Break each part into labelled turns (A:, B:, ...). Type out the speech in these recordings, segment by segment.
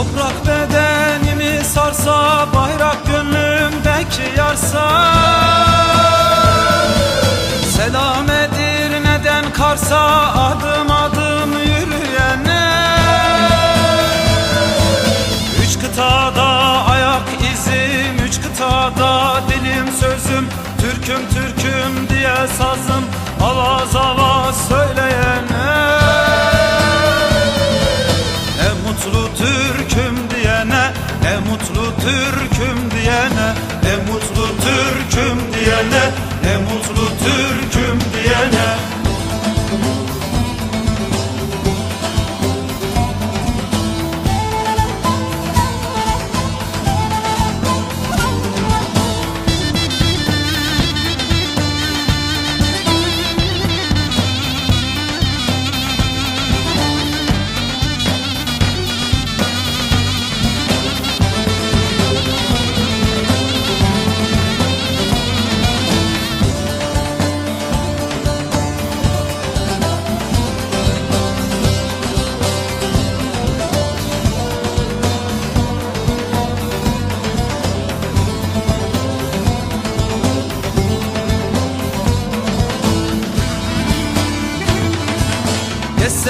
A: Toprak bedenimi sarsa bayrak gönlümdeki yarsa. Selam edir neden karsa adı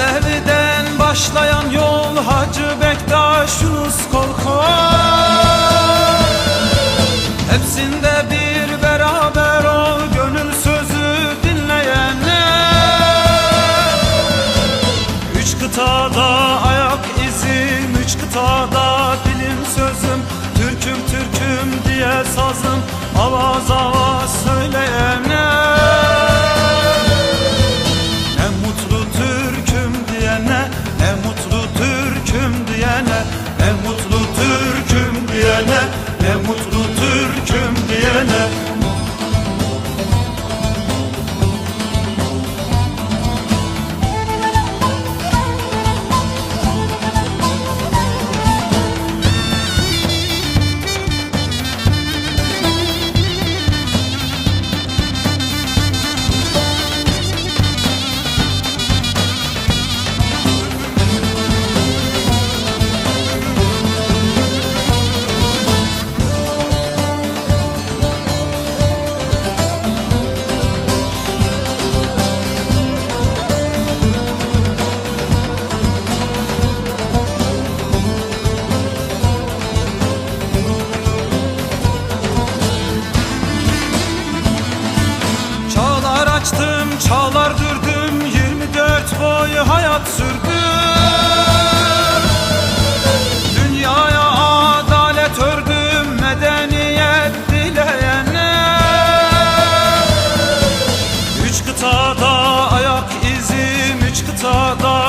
A: Devden başlayan yol Hacı Bektaş Yunus Korko Hepsinde bir beraber ol Gönül sözü dinleyenler Üç kıtada ta